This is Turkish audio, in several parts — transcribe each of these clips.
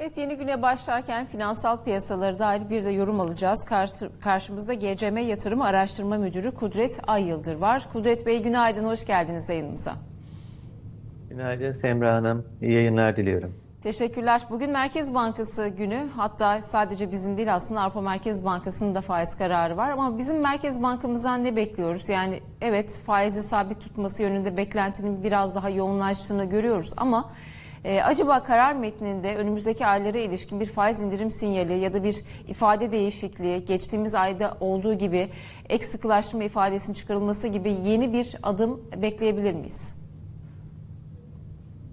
Evet yeni güne başlarken finansal piyasaları dair bir de yorum alacağız. Karşı, karşımızda GCM Yatırım Araştırma Müdürü Kudret Ayyıldır var. Kudret Bey günaydın, hoş geldiniz yayınımıza. Günaydın Semra Hanım. İyi yayınlar diliyorum. Teşekkürler. Bugün Merkez Bankası günü. Hatta sadece bizim değil aslında Avrupa Merkez Bankası'nın da faiz kararı var. Ama bizim Merkez Bankamızdan ne bekliyoruz? Yani evet faizi sabit tutması yönünde beklentinin biraz daha yoğunlaştığını görüyoruz. Ama e, acaba karar metninde önümüzdeki aylara ilişkin bir faiz indirim sinyali ya da bir ifade değişikliği geçtiğimiz ayda olduğu gibi ek sıkılaştırma ifadesinin çıkarılması gibi yeni bir adım bekleyebilir miyiz?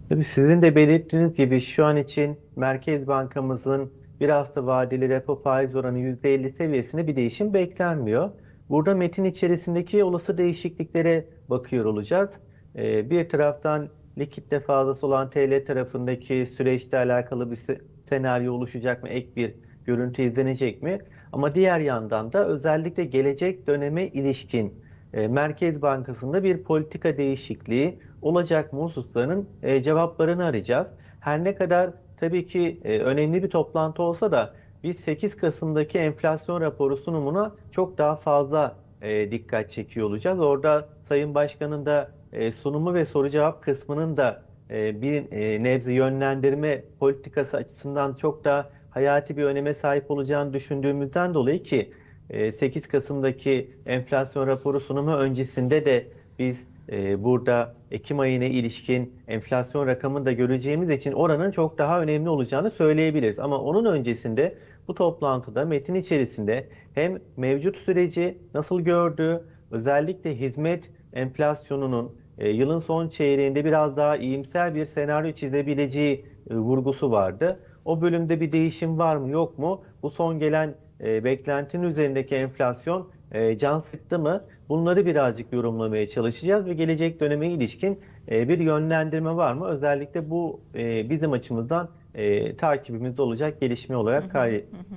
Tabii sizin de belirttiğiniz gibi şu an için Merkez Bankamızın bir hafta vadeli repo faiz oranı %50 seviyesinde bir değişim beklenmiyor. Burada metin içerisindeki olası değişikliklere bakıyor olacağız. Ee, bir taraftan likitte fazlası olan TL tarafındaki süreçte alakalı bir se- senaryo oluşacak mı? Ek bir görüntü izlenecek mi? Ama diğer yandan da özellikle gelecek döneme ilişkin e, Merkez Bankası'nda bir politika değişikliği olacak mı hususlarının e, cevaplarını arayacağız. Her ne kadar tabii ki e, önemli bir toplantı olsa da biz 8 Kasım'daki enflasyon raporu sunumuna çok daha fazla e, dikkat çekiyor olacağız. Orada Sayın Başkan'ın da e, sunumu ve soru cevap kısmının da e, bir e, nebze yönlendirme politikası açısından çok daha hayati bir öneme sahip olacağını düşündüğümüzden dolayı ki e, 8 Kasım'daki enflasyon raporu sunumu öncesinde de biz e, burada Ekim ayına ilişkin enflasyon rakamını da göreceğimiz için oranın çok daha önemli olacağını söyleyebiliriz. Ama onun öncesinde bu toplantıda metin içerisinde hem mevcut süreci nasıl gördüğü, özellikle hizmet enflasyonunun e, yılın son çeyreğinde biraz daha iyimser bir senaryo çizebileceği e, vurgusu vardı. O bölümde bir değişim var mı yok mu? Bu son gelen e, beklentinin üzerindeki enflasyon e, can sıktı mı? Bunları birazcık yorumlamaya çalışacağız ve gelecek döneme ilişkin e, bir yönlendirme var mı? Özellikle bu e, bizim açımızdan e, takibimizde olacak gelişme olarak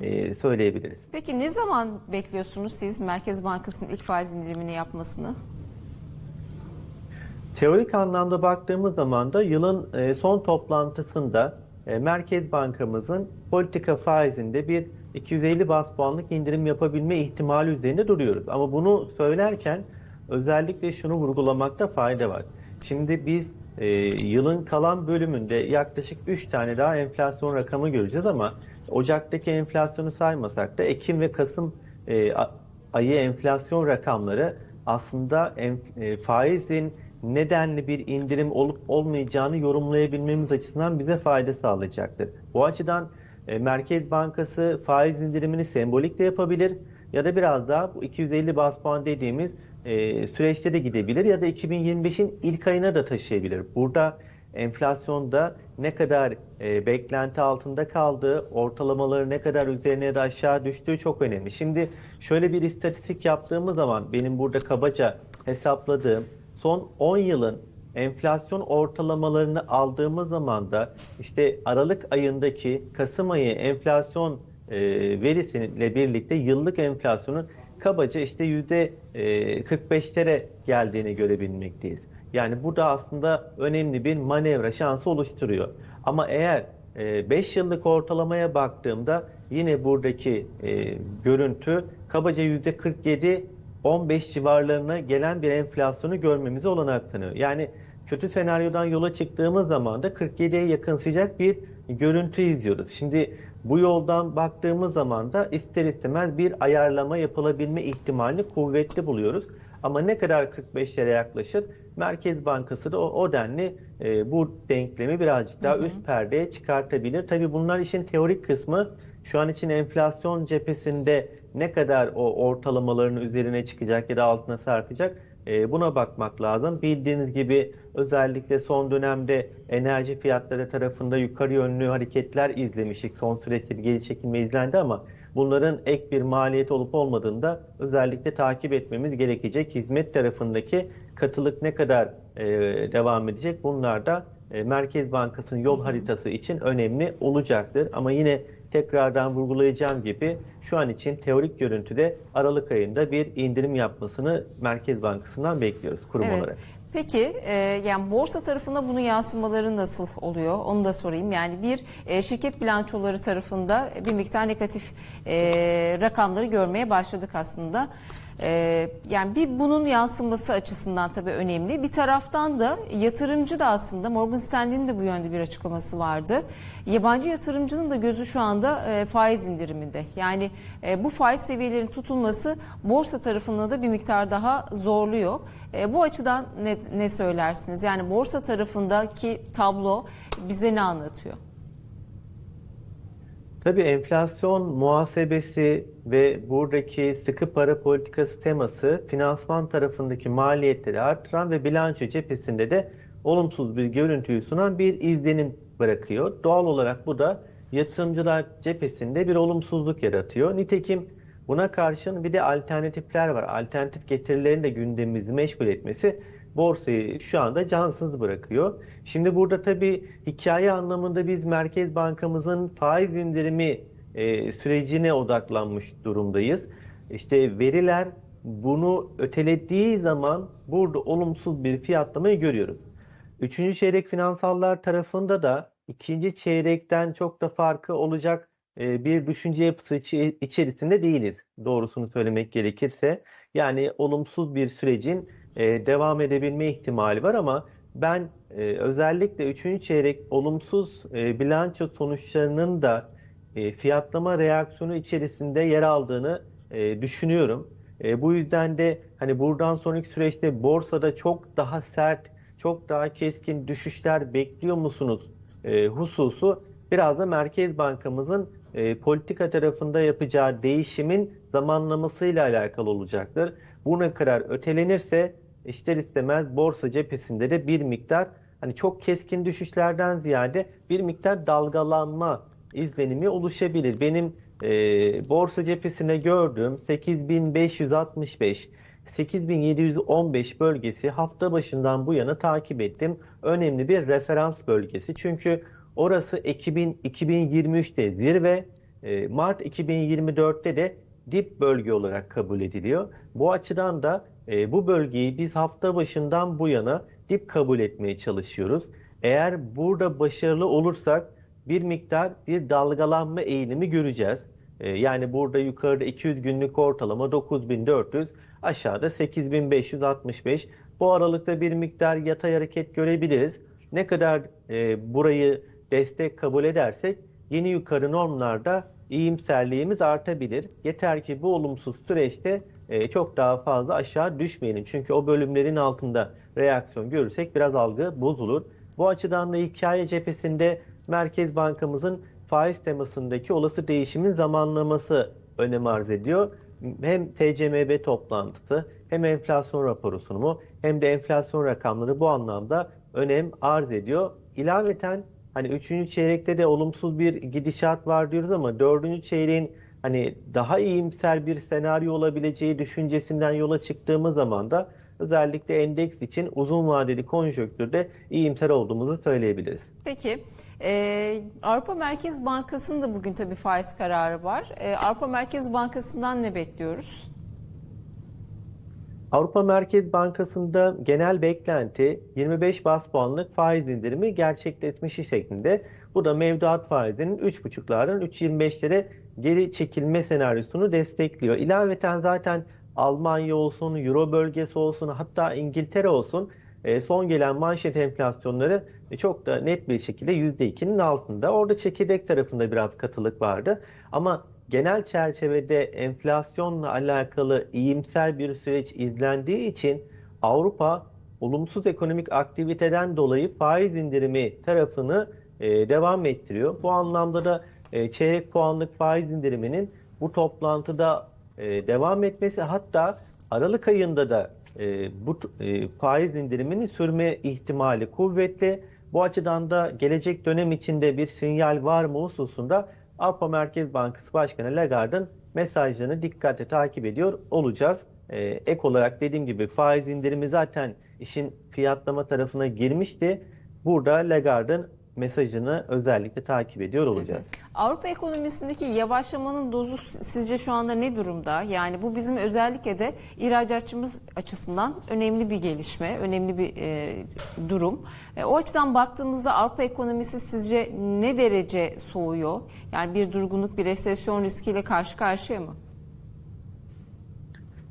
e, söyleyebiliriz. Peki ne zaman bekliyorsunuz siz Merkez Bankası'nın ilk faiz indirimini yapmasını? Teorik anlamda baktığımız zaman da yılın e, son toplantısında e, Merkez Bankamızın politika faizinde bir 250 bas puanlık indirim yapabilme ihtimali üzerinde duruyoruz. Ama bunu söylerken özellikle şunu vurgulamakta fayda var. Şimdi biz e, yılın kalan bölümünde yaklaşık 3 tane daha enflasyon rakamı göreceğiz ama Ocak'taki enflasyonu saymasak da Ekim ve Kasım e, ayı enflasyon rakamları aslında enf- e, faizin nedenli bir indirim olup olmayacağını yorumlayabilmemiz açısından bize fayda sağlayacaktır. Bu açıdan e, Merkez Bankası faiz indirimini sembolik de yapabilir ya da biraz daha bu 250 bas puan dediğimiz e, süreçte de gidebilir ya da 2025'in ilk ayına da taşıyabilir. Burada enflasyonda ne kadar e, beklenti altında kaldığı, ortalamaları ne kadar üzerine ya da aşağı düştüğü çok önemli. Şimdi şöyle bir istatistik yaptığımız zaman benim burada kabaca hesapladığım son 10 yılın enflasyon ortalamalarını aldığımız zaman da işte Aralık ayındaki Kasım ayı enflasyon e, verisiyle birlikte yıllık enflasyonun kabaca işte yüzde e, 45'lere geldiğini görebilmekteyiz. Yani bu da aslında önemli bir manevra şansı oluşturuyor. Ama eğer 5 yıllık ortalamaya baktığımda yine buradaki e, görüntü kabaca yüzde 47 15 civarlarına gelen bir enflasyonu görmemize olanak tanıyor. Yani kötü senaryodan yola çıktığımız zaman da 47'ye yakınsayacak bir görüntü izliyoruz. Şimdi bu yoldan baktığımız zaman da ister istemez bir ayarlama yapılabilme ihtimalini kuvvetli buluyoruz. Ama ne kadar 45'lere yaklaşır? Merkez Bankası da o, o denli e, bu denklemi birazcık daha üst perdeye çıkartabilir. Tabii bunlar işin teorik kısmı. Şu an için enflasyon cephesinde ne kadar o ortalamaların üzerine çıkacak ya da altına sarkacak e, buna bakmak lazım. Bildiğiniz gibi özellikle son dönemde enerji fiyatları tarafında yukarı yönlü hareketler izlemiştik. Son süreçte bir geri çekilme izlendi ama bunların ek bir maliyet olup olmadığını da özellikle takip etmemiz gerekecek. Hizmet tarafındaki katılık ne kadar e, devam edecek bunlar da e, Merkez Bankası'nın yol haritası için önemli olacaktır. Ama yine tekrardan vurgulayacağım gibi şu an için teorik görüntüde Aralık ayında bir indirim yapmasını Merkez Bankası'ndan bekliyoruz kurum Evet. olarak. Peki e, yani borsa tarafında bunun yansımaları nasıl oluyor? Onu da sorayım. Yani bir e, şirket bilançoları tarafında bir miktar negatif e, rakamları görmeye başladık aslında. E, yani bir bunun yansıması açısından tabii önemli. Bir taraftan da yatırımcı da aslında Morgan Stanley'nin de bu yönde bir açıklaması vardı. Yabancı yatırımcının da gözü şu anda e, faiz indiriminde. Yani e, bu faiz seviyelerinin tutulması borsa tarafında da bir miktar daha zorluyor. E, bu açıdan ne, ne söylersiniz? Yani borsa tarafındaki tablo bize ne anlatıyor? Tabii enflasyon muhasebesi ve buradaki sıkı para politikası teması finansman tarafındaki maliyetleri artıran ve bilanço cephesinde de olumsuz bir görüntüyü sunan bir izlenim bırakıyor. Doğal olarak bu da yatırımcılar cephesinde bir olumsuzluk yaratıyor. Nitekim buna karşın bir de alternatifler var. Alternatif getirilerin de gündemimizi meşgul etmesi borsayı şu anda cansız bırakıyor. Şimdi burada tabii hikaye anlamında biz Merkez Bankamızın faiz indirimi e, sürecine odaklanmış durumdayız. İşte veriler bunu ötelediği zaman burada olumsuz bir fiyatlamayı görüyoruz. Üçüncü çeyrek finansallar tarafında da ikinci çeyrekten çok da farkı olacak e, bir düşünce yapısı içerisinde değiliz. Doğrusunu söylemek gerekirse. Yani olumsuz bir sürecin e, devam edebilme ihtimali var ama ben e, özellikle üçüncü çeyrek olumsuz e, bilanço sonuçlarının da e, fiyatlama reaksiyonu içerisinde yer aldığını e, düşünüyorum. E, bu yüzden de hani buradan sonraki süreçte borsada çok daha sert, çok daha keskin düşüşler bekliyor musunuz e, hususu biraz da Merkez Bankamızın e, politika tarafında yapacağı değişimin zamanlamasıyla alakalı olacaktır. Bu ne kadar ötelenirse ister istemez borsa cephesinde de bir miktar hani çok keskin düşüşlerden ziyade bir miktar dalgalanma izlenimi oluşabilir. Benim e, borsa cephesine gördüğüm 8565 8715 bölgesi hafta başından bu yana takip ettim. Önemli bir referans bölgesi. Çünkü orası Ekim'in 2023'te zirve, e, Mart 2024'te de dip bölge olarak kabul ediliyor. Bu açıdan da e, bu bölgeyi biz hafta başından bu yana dip kabul etmeye çalışıyoruz. Eğer burada başarılı olursak bir miktar bir dalgalanma eğilimi göreceğiz. E, yani burada yukarıda 200 günlük ortalama 9400, aşağıda 8565. Bu aralıkta bir miktar yatay hareket görebiliriz. Ne kadar e, burayı destek kabul edersek yeni yukarı normlarda iyimserliğimiz artabilir. Yeter ki bu olumsuz süreçte e, çok daha fazla aşağı düşmeyelim. Çünkü o bölümlerin altında reaksiyon görürsek biraz algı bozulur. Bu açıdan da hikaye cephesinde Merkez Bankamızın faiz temasındaki olası değişimin zamanlaması önem arz ediyor. Hem TCMB toplantısı hem enflasyon raporu sunumu hem de enflasyon rakamları bu anlamda önem arz ediyor. İlaveten hani 3. çeyrekte de olumsuz bir gidişat var diyoruz ama 4. çeyreğin hani daha iyimser bir senaryo olabileceği düşüncesinden yola çıktığımız zaman da özellikle endeks için uzun vadeli konjonktürde iyimser olduğumuzu söyleyebiliriz. Peki e, Avrupa Merkez Bankası'nın da bugün tabii faiz kararı var. E, Avrupa Merkez Bankası'ndan ne bekliyoruz? Avrupa Merkez Bankası'nda genel beklenti 25 bas puanlık faiz indirimi gerçekleşmesi şeklinde. Bu da mevduat faizinin 3,5'lardan 3,25'lere geri çekilme senaryosunu destekliyor. İlaveten zaten Almanya olsun, Euro bölgesi olsun, hatta İngiltere olsun e, son gelen manşet enflasyonları e, çok da net bir şekilde %2'nin altında. Orada çekirdek tarafında biraz katılık vardı. Ama genel çerçevede enflasyonla alakalı iyimser bir süreç izlendiği için Avrupa olumsuz ekonomik aktiviteden dolayı faiz indirimi tarafını e, devam ettiriyor. Bu anlamda da e, çeyrek puanlık faiz indiriminin bu toplantıda e, devam etmesi hatta Aralık ayında da e, bu e, faiz indiriminin sürme ihtimali kuvvetli. Bu açıdan da gelecek dönem içinde bir sinyal var mı hususunda Avrupa Merkez Bankası Başkanı Lagarde'ın mesajlarını dikkatle takip ediyor olacağız. E, ek olarak dediğim gibi faiz indirimi zaten işin fiyatlama tarafına girmişti. Burada Lagarde'ın mesajını özellikle takip ediyor olacağız. Avrupa ekonomisindeki yavaşlamanın dozu sizce şu anda ne durumda? Yani bu bizim özellikle de ihracatçımız açısından önemli bir gelişme, önemli bir e, durum. E, o açıdan baktığımızda Avrupa ekonomisi sizce ne derece soğuyor? Yani bir durgunluk, bir resesyon riskiyle karşı karşıya mı?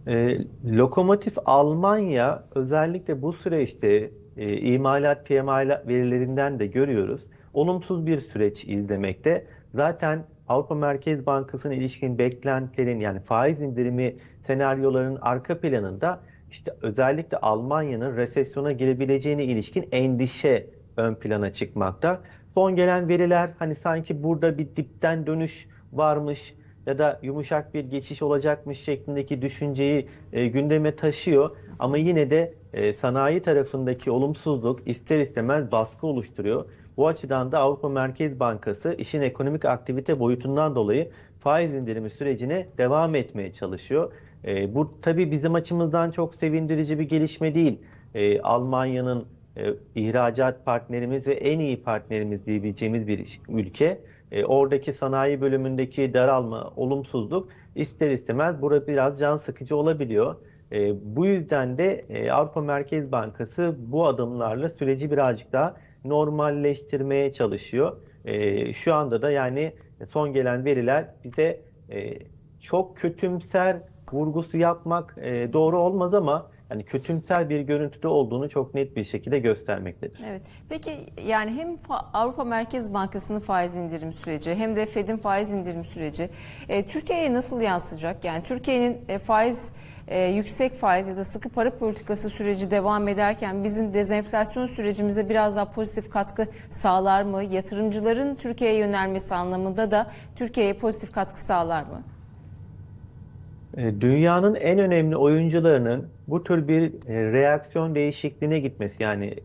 E, lokomotif Almanya özellikle bu süreçte e, imalat PMI verilerinden de görüyoruz. Olumsuz bir süreç izlemekte. Zaten Avrupa Merkez Bankası'na ilişkin beklentilerin yani faiz indirimi senaryoların arka planında işte özellikle Almanya'nın resesyona girebileceğine ilişkin endişe ön plana çıkmakta. Son gelen veriler hani sanki burada bir dipten dönüş varmış ya da yumuşak bir geçiş olacakmış şeklindeki düşünceyi e, gündeme taşıyor. Ama yine de e, sanayi tarafındaki olumsuzluk ister istemez baskı oluşturuyor. Bu açıdan da Avrupa Merkez Bankası işin ekonomik aktivite boyutundan dolayı faiz indirimi sürecine devam etmeye çalışıyor. E, bu tabii bizim açımızdan çok sevindirici bir gelişme değil. E, Almanya'nın e, ihracat partnerimiz ve en iyi partnerimiz diyebileceğimiz bir ülke. E, oradaki sanayi bölümündeki daralma, olumsuzluk ister istemez burada biraz can sıkıcı olabiliyor. E, bu yüzden de e, Avrupa Merkez Bankası bu adımlarla süreci birazcık daha normalleştirmeye çalışıyor. E, şu anda da yani son gelen veriler bize e, çok kötümser vurgusu yapmak e, doğru olmaz ama yani kötümser bir görüntüde olduğunu çok net bir şekilde göstermektedir. Evet. Peki yani hem Avrupa Merkez Bankası'nın faiz indirim süreci hem de Fed'in faiz indirim süreci e, Türkiye'ye nasıl yansıyacak? Yani Türkiye'nin e, faiz e, yüksek faiz ya da sıkı para politikası süreci devam ederken bizim dezenflasyon sürecimize biraz daha pozitif katkı sağlar mı? Yatırımcıların Türkiye'ye yönelmesi anlamında da Türkiye'ye pozitif katkı sağlar mı? E, Dünyanın en önemli oyuncularının bu tür bir e, reaksiyon değişikliğine gitmesi yani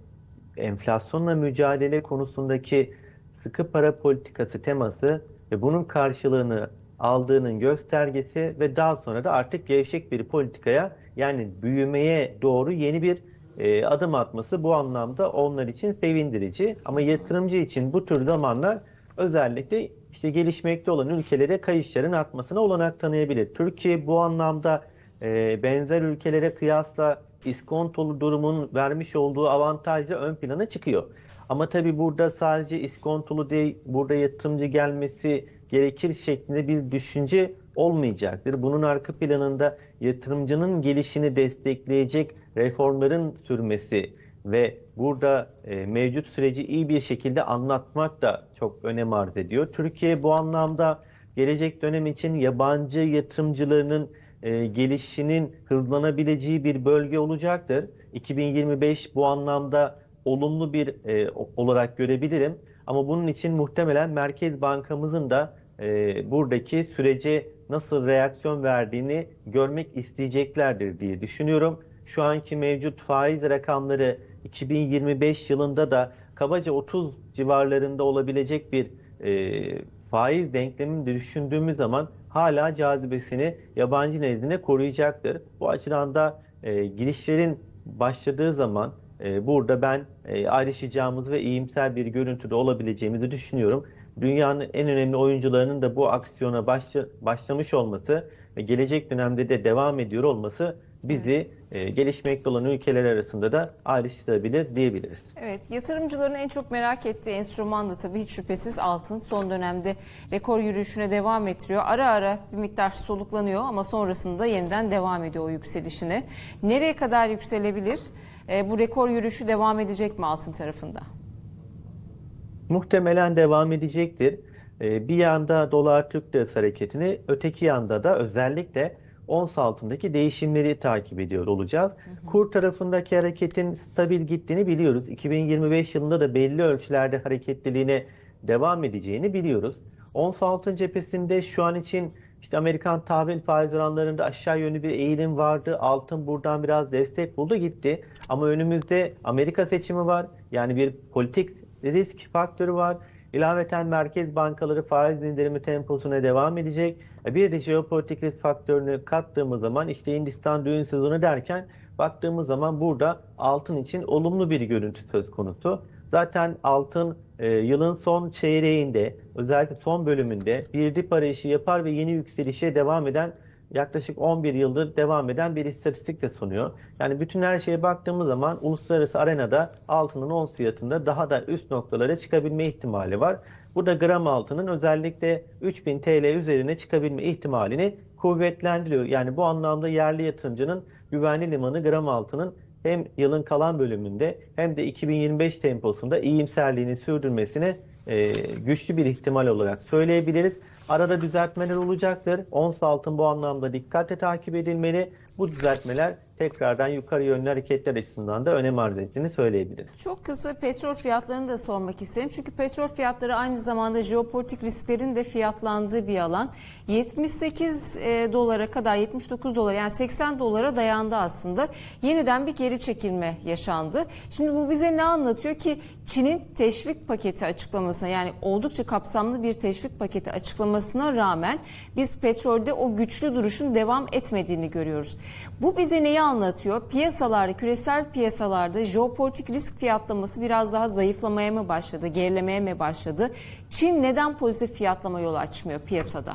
enflasyonla mücadele konusundaki sıkı para politikası teması ve bunun karşılığını aldığının göstergesi ve daha sonra da artık gevşek bir politikaya yani büyümeye doğru yeni bir e, adım atması bu anlamda onlar için sevindirici. Ama yatırımcı için bu tür zamanlar özellikle işte gelişmekte olan ülkelere kayışların artmasına olanak tanıyabilir. Türkiye bu anlamda e, benzer ülkelere kıyasla iskontolu durumun vermiş olduğu avantajla ön plana çıkıyor. Ama tabii burada sadece iskontolu değil, burada yatırımcı gelmesi gerekir şeklinde bir düşünce olmayacaktır. Bunun arka planında yatırımcının gelişini destekleyecek reformların sürmesi ve burada e, mevcut süreci iyi bir şekilde anlatmak da çok önem arz ediyor. Türkiye bu anlamda gelecek dönem için yabancı yatırımcılarının e, gelişinin hızlanabileceği bir bölge olacaktır. 2025 bu anlamda olumlu bir e, olarak görebilirim. Ama bunun için muhtemelen Merkez Bankamızın da e, buradaki sürece nasıl reaksiyon verdiğini görmek isteyeceklerdir diye düşünüyorum. Şu anki mevcut faiz rakamları 2025 yılında da kabaca 30 civarlarında olabilecek bir e, faiz denklemini de düşündüğümüz zaman hala cazibesini yabancı nezdinde koruyacaktır. Bu açıdan da e, girişlerin başladığı zaman e, burada ben e, ayrışacağımız ve iyimser bir görüntüde olabileceğimizi düşünüyorum. Dünyanın en önemli oyuncularının da bu aksiyona başla, başlamış olması ve gelecek dönemde de devam ediyor olması bizi e, gelişmekte olan ülkeler arasında da ayrıştırabilir diyebiliriz. Evet, yatırımcıların en çok merak ettiği enstrüman da tabii hiç şüphesiz altın. Son dönemde rekor yürüyüşüne devam ettiriyor. Ara ara bir miktar soluklanıyor ama sonrasında yeniden devam ediyor o yükselişine. Nereye kadar yükselebilir? E, bu rekor yürüyüşü devam edecek mi altın tarafında? Muhtemelen devam edecektir. E, bir yanda dolar Türk lirası hareketini, öteki yanda da özellikle ons altındaki değişimleri takip ediyor olacağız. Kur tarafındaki hareketin stabil gittiğini biliyoruz. 2025 yılında da belli ölçülerde hareketliliğine devam edeceğini biliyoruz. Ons altın cephesinde şu an için işte Amerikan tahvil faiz oranlarında aşağı yönlü bir eğilim vardı. Altın buradan biraz destek buldu gitti. Ama önümüzde Amerika seçimi var. Yani bir politik risk faktörü var. İlaveten merkez bankaları faiz indirimi temposuna devam edecek. Bir de jeopolitik risk faktörünü kattığımız zaman işte Hindistan düğün sezonu derken baktığımız zaman burada altın için olumlu bir görüntü söz konusu. Zaten altın e, yılın son çeyreğinde özellikle son bölümünde bir dip arayışı yapar ve yeni yükselişe devam eden yaklaşık 11 yıldır devam eden bir istatistik de sunuyor. Yani bütün her şeye baktığımız zaman uluslararası arenada altının ons fiyatında daha da üst noktalara çıkabilme ihtimali var. Burada gram altının özellikle 3000 TL üzerine çıkabilme ihtimalini kuvvetlendiriyor. Yani bu anlamda yerli yatırımcının güvenli limanı gram altının hem yılın kalan bölümünde hem de 2025 temposunda iyimserliğini sürdürmesini e, güçlü bir ihtimal olarak söyleyebiliriz. Arada düzeltmeler olacaktır. Ons altın bu anlamda dikkatle takip edilmeli. Bu düzeltmeler tekrardan yukarı yönlü hareketler açısından da önem arz ettiğini söyleyebiliriz. Çok kısa petrol fiyatlarını da sormak isterim. Çünkü petrol fiyatları aynı zamanda jeopolitik risklerin de fiyatlandığı bir alan. 78 e, dolara kadar 79 dolar yani 80 dolara dayandı aslında. Yeniden bir geri çekilme yaşandı. Şimdi bu bize ne anlatıyor ki Çin'in teşvik paketi açıklamasına yani oldukça kapsamlı bir teşvik paketi açıklamasına rağmen biz petrolde o güçlü duruşun devam etmediğini görüyoruz. Bu bize neyi anlatıyor? Piyasalarda, küresel piyasalarda jeopolitik risk fiyatlaması biraz daha zayıflamaya mı başladı, gerilemeye mi başladı? Çin neden pozitif fiyatlama yolu açmıyor piyasada?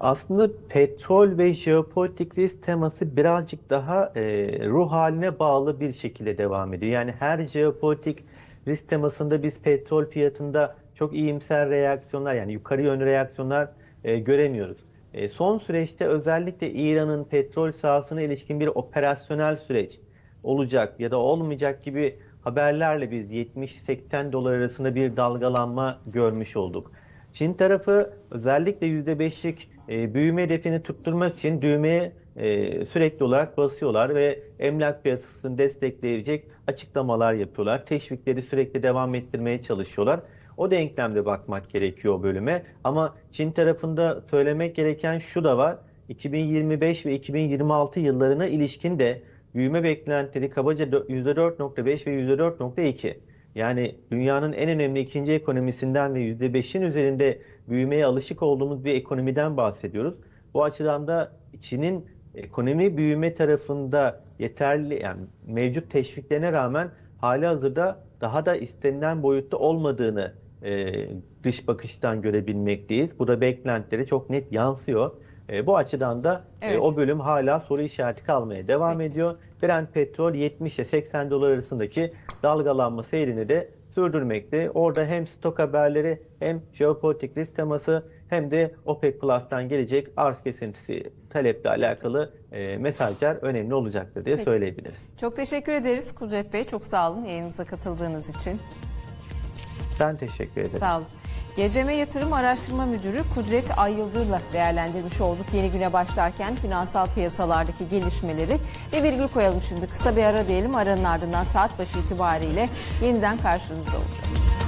Aslında petrol ve jeopolitik risk teması birazcık daha e, ruh haline bağlı bir şekilde devam ediyor. Yani her jeopolitik risk temasında biz petrol fiyatında çok iyimser reaksiyonlar yani yukarı yönlü reaksiyonlar e, göremiyoruz. E, son süreçte özellikle İran'ın petrol sahasına ilişkin bir operasyonel süreç olacak ya da olmayacak gibi haberlerle biz 70-80 dolar arasında bir dalgalanma görmüş olduk. Çin tarafı özellikle %5'lik e, büyüme hedefini tutturmak için düğmeye e, sürekli olarak basıyorlar ve emlak piyasasını destekleyecek açıklamalar yapıyorlar. Teşvikleri sürekli devam ettirmeye çalışıyorlar. O denklemde bakmak gerekiyor o bölüme. Ama Çin tarafında söylemek gereken şu da var. 2025 ve 2026 yıllarına ilişkin de büyüme beklentileri kabaca %4.5 ve %4.2. Yani dünyanın en önemli ikinci ekonomisinden ve %5'in üzerinde büyümeye alışık olduğumuz bir ekonomiden bahsediyoruz. Bu açıdan da Çin'in ekonomi büyüme tarafında yeterli yani mevcut teşviklerine rağmen hali hazırda daha da istenilen boyutta olmadığını e, dış bakıştan görebilmekteyiz. Bu da beklentileri çok net yansıyor. E, bu açıdan da e, Evet. o bölüm hala soru işareti kalmaya devam Peki. ediyor. Brent petrol 70 ile 80 dolar arasındaki dalgalanma seyrini de sürdürmekte. Orada hem stok haberleri hem jeopolitik risk teması hem de OPEC Plus'tan gelecek arz kesintisi taleple alakalı e, mesajlar önemli olacaktır diye Peki. söyleyebiliriz. Çok teşekkür ederiz Kudret Bey. Çok sağ olun yayınımıza katıldığınız için. Ben teşekkür ederim. Sağ olun. GCM Yatırım Araştırma Müdürü Kudret Ay Yıldır'la değerlendirmiş olduk. Yeni güne başlarken finansal piyasalardaki gelişmeleri ve virgül koyalım şimdi. Kısa bir ara diyelim. Aranın ardından saat başı itibariyle yeniden karşınızda olacağız.